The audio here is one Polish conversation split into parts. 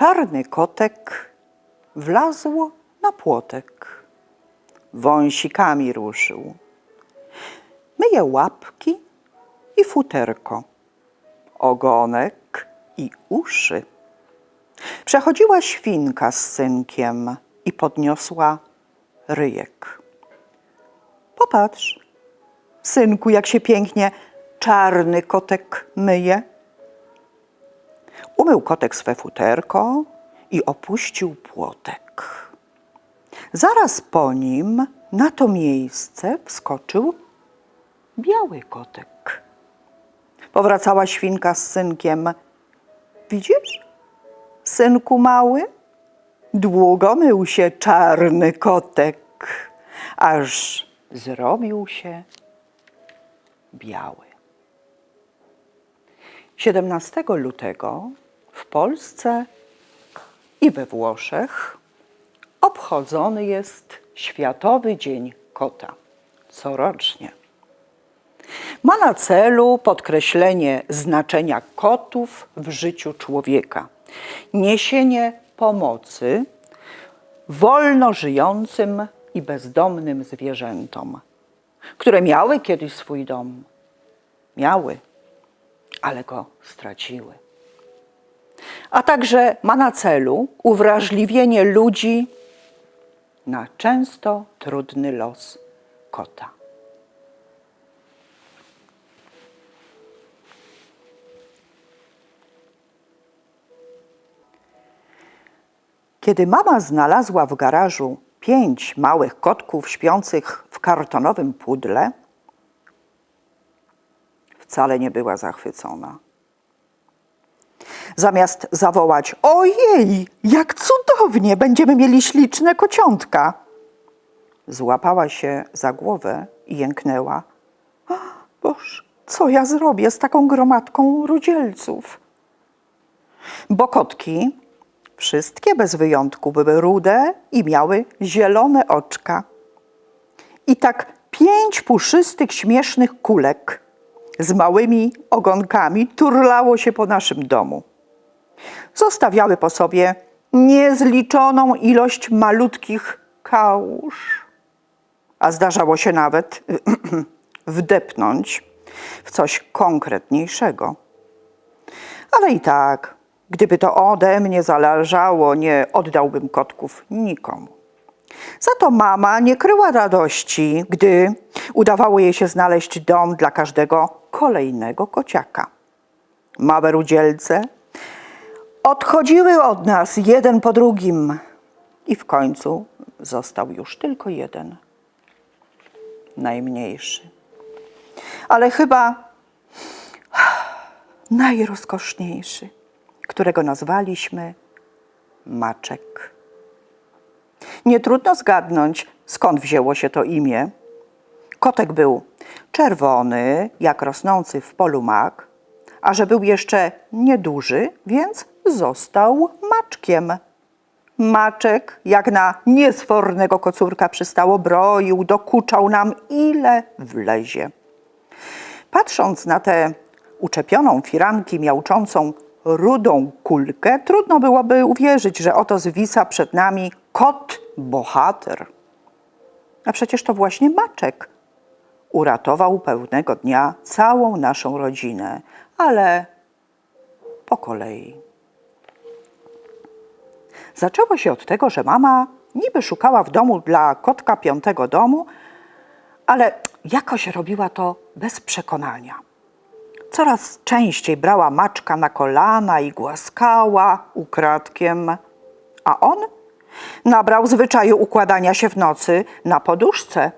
Czarny kotek wlazł na płotek, wąsikami ruszył. Myje łapki i futerko, ogonek i uszy. Przechodziła świnka z synkiem i podniosła ryjek. Popatrz, synku, jak się pięknie czarny kotek myje. Umył kotek swe futerko i opuścił płotek. Zaraz po nim na to miejsce wskoczył biały kotek. Powracała świnka z synkiem. Widzisz, synku mały? Długo mył się czarny kotek, aż zrobił się biały. 17 lutego w Polsce i we Włoszech obchodzony jest Światowy Dzień Kota corocznie. Ma na celu podkreślenie znaczenia kotów w życiu człowieka, niesienie pomocy wolno żyjącym i bezdomnym zwierzętom, które miały kiedyś swój dom. Miały, ale go straciły. A także ma na celu uwrażliwienie ludzi na często trudny los kota. Kiedy mama znalazła w garażu pięć małych kotków śpiących w kartonowym pudle, wcale nie była zachwycona. Zamiast zawołać: Ojej, jak cudownie, będziemy mieli śliczne kociątka, złapała się za głowę i jęknęła: Boż, co ja zrobię z taką gromadką rudzielców? Bo kotki, wszystkie bez wyjątku, były rude i miały zielone oczka. I tak pięć puszystych, śmiesznych kulek z małymi ogonkami turlało się po naszym domu. Zostawiały po sobie niezliczoną ilość malutkich kałuż, a zdarzało się nawet wdepnąć w coś konkretniejszego. Ale i tak, gdyby to ode mnie zależało, nie oddałbym kotków nikomu. Za to mama nie kryła radości, gdy udawało jej się znaleźć dom dla każdego kolejnego kociaka. Małe rudzielce odchodziły od nas jeden po drugim i w końcu został już tylko jeden, najmniejszy. Ale chyba najrozkoszniejszy, którego nazwaliśmy Maczek. Nie trudno zgadnąć, skąd wzięło się to imię. Kotek był czerwony, jak rosnący w polu mak, a że był jeszcze nieduży, więc został maczkiem. Maczek, jak na niesfornego kocurka przystało, broił, dokuczał nam, ile wlezie. Patrząc na tę uczepioną firanki miałczącą rudą kulkę, trudno byłoby uwierzyć, że oto zwisa przed nami kot bohater. A przecież to właśnie Maczek uratował pewnego dnia całą naszą rodzinę, ale po kolei. Zaczęło się od tego, że mama niby szukała w domu dla kotka piątego domu, ale jakoś robiła to bez przekonania. Coraz częściej brała maczka na kolana i głaskała ukradkiem, a on nabrał zwyczaju układania się w nocy na poduszce,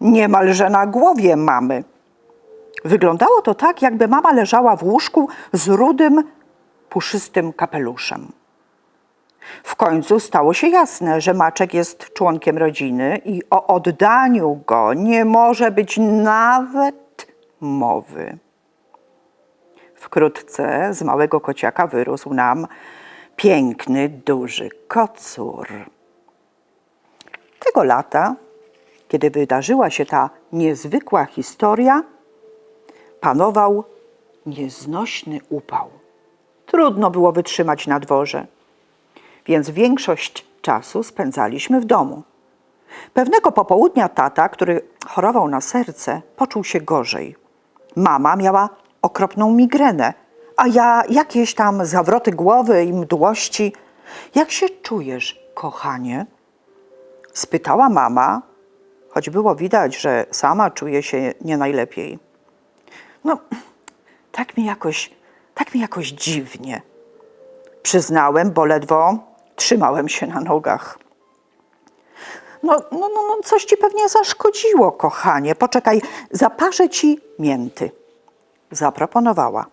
niemalże na głowie mamy. Wyglądało to tak, jakby mama leżała w łóżku z rudym, puszystym kapeluszem. W końcu stało się jasne, że Maczek jest członkiem rodziny i o oddaniu go nie może być nawet mowy. Wkrótce z małego kociaka wyrósł nam piękny, duży kocur. Tego lata, kiedy wydarzyła się ta niezwykła historia, panował nieznośny upał. Trudno było wytrzymać na dworze. więc większość czasu spędzaliśmy w domu. Pewnego popołudnia tata, który chorował na serce, poczuł się gorzej. Mama miała okropną migrenę, a ja jakieś tam zawroty głowy i mdłości. Jak się czujesz, kochanie? Spytała mama, choć było widać, że sama czuje się nie najlepiej. No, tak mi jakoś, tak mi jakoś dziwnie. Przyznałem, bo ledwo trzymałem się na nogach. No, no, no, no, coś ci pewnie zaszkodziło, kochanie. Poczekaj, zaparzę ci mięty. Zaproponowała.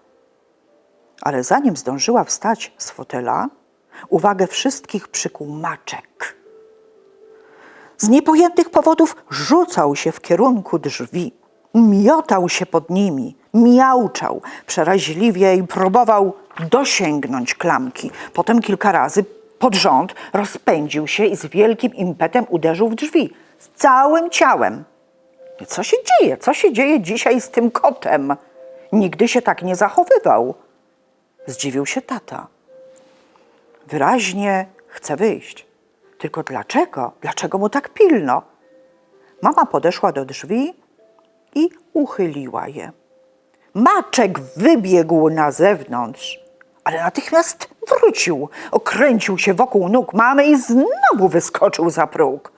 Ale zanim zdążyła wstać z fotela, uwagę wszystkich przykuł maczek. Z niepojętych powodów rzucał się w kierunku drzwi, miotał się pod nimi, miauczał przeraźliwie i próbował dosięgnąć klamki. Potem kilka razy pod rząd rozpędził się i z wielkim impetem uderzył w drzwi z całym ciałem. Co się dzieje? Co się dzieje dzisiaj z tym kotem? Nigdy się tak nie zachowywał. Zdziwił się tata. Wyraźnie chce wyjść. Tylko dlaczego? Dlaczego mu tak pilno? Mama podeszła do drzwi i uchyliła je. Maczek wybiegł na zewnątrz, ale natychmiast wrócił, okręcił się wokół nóg mamy i znowu wyskoczył za próg.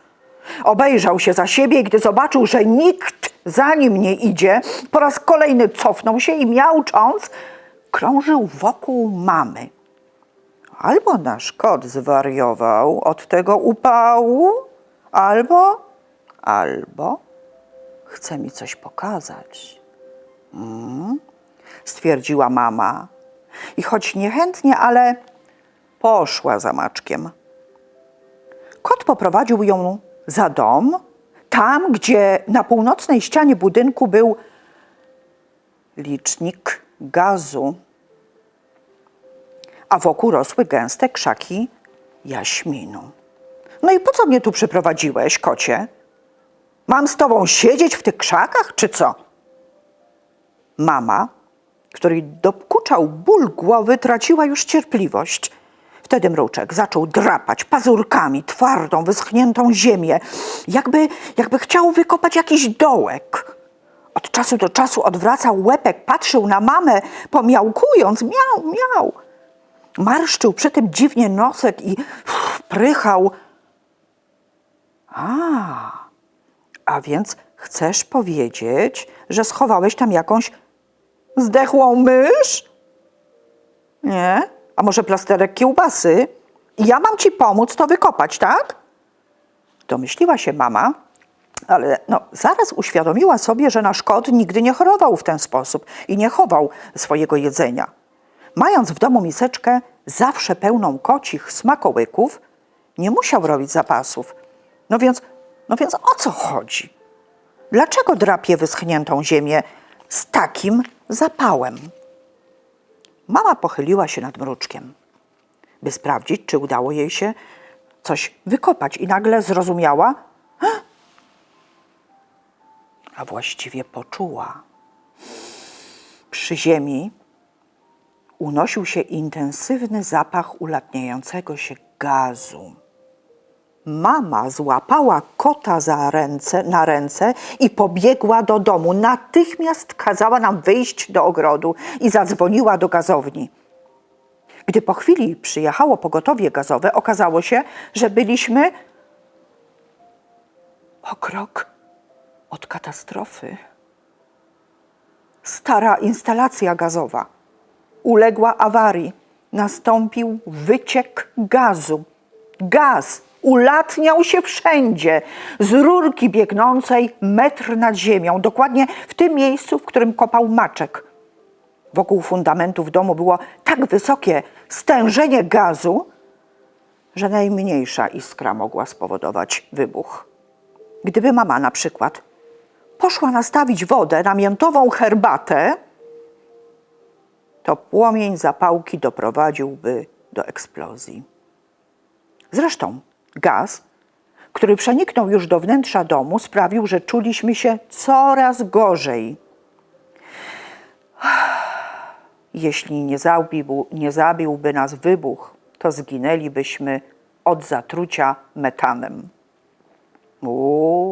Obejrzał się za siebie gdy zobaczył, że nikt za nim nie idzie, po raz kolejny cofnął się i miaucząc krążył wokół mamy. Albo nasz kot zwariował od tego upału, albo, albo chce mi coś pokazać. Mm, stwierdziła mama. I choć niechętnie, ale poszła za maczkiem. Kot poprowadził ją za dom, tam, gdzie na północnej ścianie budynku był licznik gazu, a wokół rosły gęste krzaki jaśminu. No i po co mnie tu przyprowadziłeś, kocie? Mam z tobą siedzieć w tych krzakach, czy co? Mama, której dokuczał ból głowy, traciła już cierpliwość. Wtedy mruczek zaczął drapać pazurkami twardą, wyschniętą ziemię, jakby, jakby chciał wykopać jakiś dołek. Od czasu do czasu odwracał łepek, patrzył na mamę, pomiałkując, miał, miał. Marszczył przy tym dziwnie nosek i uff, prychał. A, a więc chcesz powiedzieć, że schowałeś tam jakąś zdechłą mysz? Nie? A może plasterek kiełbasy? Ja mam ci pomóc to wykopać, tak? Domyśliła się mama, ale no, zaraz uświadomiła sobie, że nasz kot nigdy nie chorował w ten sposób i nie chował swojego jedzenia. Mając w domu miseczkę zawsze pełną kocich smakołyków, nie musiał robić zapasów. No więc, no więc o co chodzi? Dlaczego drapie wyschniętą ziemię z takim zapałem? Mama pochyliła się nad mruczkiem, by sprawdzić, czy udało jej się coś wykopać, i nagle zrozumiała, a właściwie poczuła. Przy ziemi unosił się intensywny zapach ulatniającego się gazu. Mama złapała kota za ręce, na ręce i pobiegła do domu. Natychmiast kazała nam wyjść do ogrodu i zadzwoniła do gazowni. Gdy po chwili przyjechało pogotowie gazowe, okazało się, że byliśmy o krok od katastrofy. Stara instalacja gazowa uległa awarii. Nastąpił wyciek gazu. Gaz ulatniał się wszędzie, z rurki biegnącej metr nad ziemią, dokładnie w tym miejscu, w którym kopał maczek. Wokół fundamentów domu było tak wysokie stężenie gazu, że najmniejsza iskra mogła spowodować wybuch. Gdyby mama na przykład poszła nastawić wodę na miętową herbatę, to płomień zapałki doprowadziłby do eksplozji. Zresztą gaz, który przeniknął już do wnętrza domu, sprawił, że czuliśmy się coraz gorzej. Jeśli nie zabił, nie zabiłby nas wybuch, to zginęlibyśmy od zatrucia metanem. Uuu,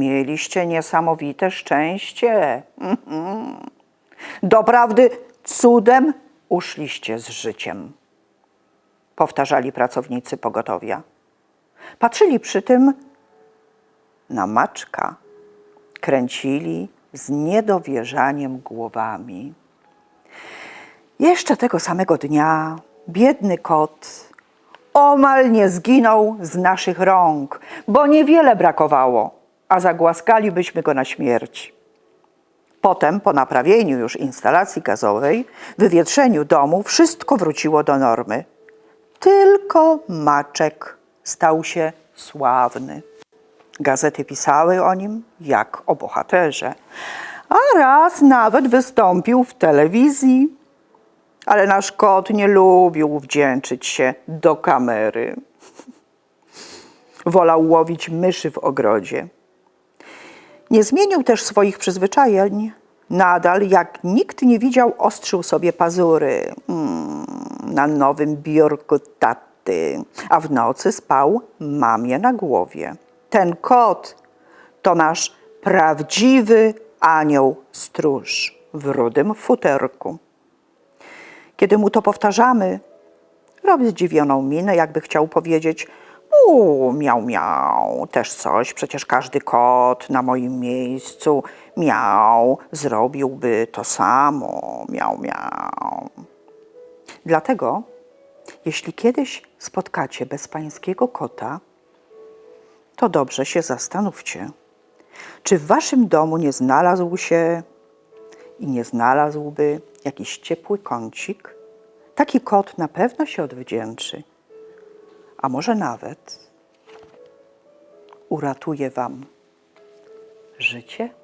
mieliście niesamowite szczęście. Mhm. Doprawdy cudem uszliście z życiem, powtarzali pracownicy pogotowia. Patrzyli przy tym na maczka, kręcili z niedowierzaniem głowami. Jeszcze tego samego dnia biedny kot omal nie zginął z naszych rąk, bo niewiele brakowało, a zagłaskalibyśmy go na śmierć. Potem, po naprawieniu już instalacji gazowej, wywietrzeniu domu, wszystko wróciło do normy. Tylko Maczek stał się sławny. Gazety pisały o nim jak o bohaterze, a raz nawet wystąpił w telewizji. Ale nasz kot nie lubił wdzięczyć się do kamery. Wolał łowić myszy w ogrodzie. Nie zmienił też swoich przyzwyczajeń. Nadal, jak nikt nie widział, ostrzył sobie pazury mm, na nowym biurku taty, a w nocy spał mamie na głowie. Ten kot to nasz prawdziwy anioł stróż w rudym futerku. Kiedy mu to powtarzamy, robi zdziwioną minę, jakby chciał powiedzieć: U, miał, miał, też coś, przecież każdy kot na moim miejscu miał, zrobiłby to samo, miał, miał. Dlatego, jeśli kiedyś spotkacie bezpańskiego kota, to dobrze się zastanówcie, czy w waszym domu nie znalazł się i nie znalazłby jakiś ciepły kącik, taki kot na pewno się odwdzięczy, a może nawet uratuje wam życie?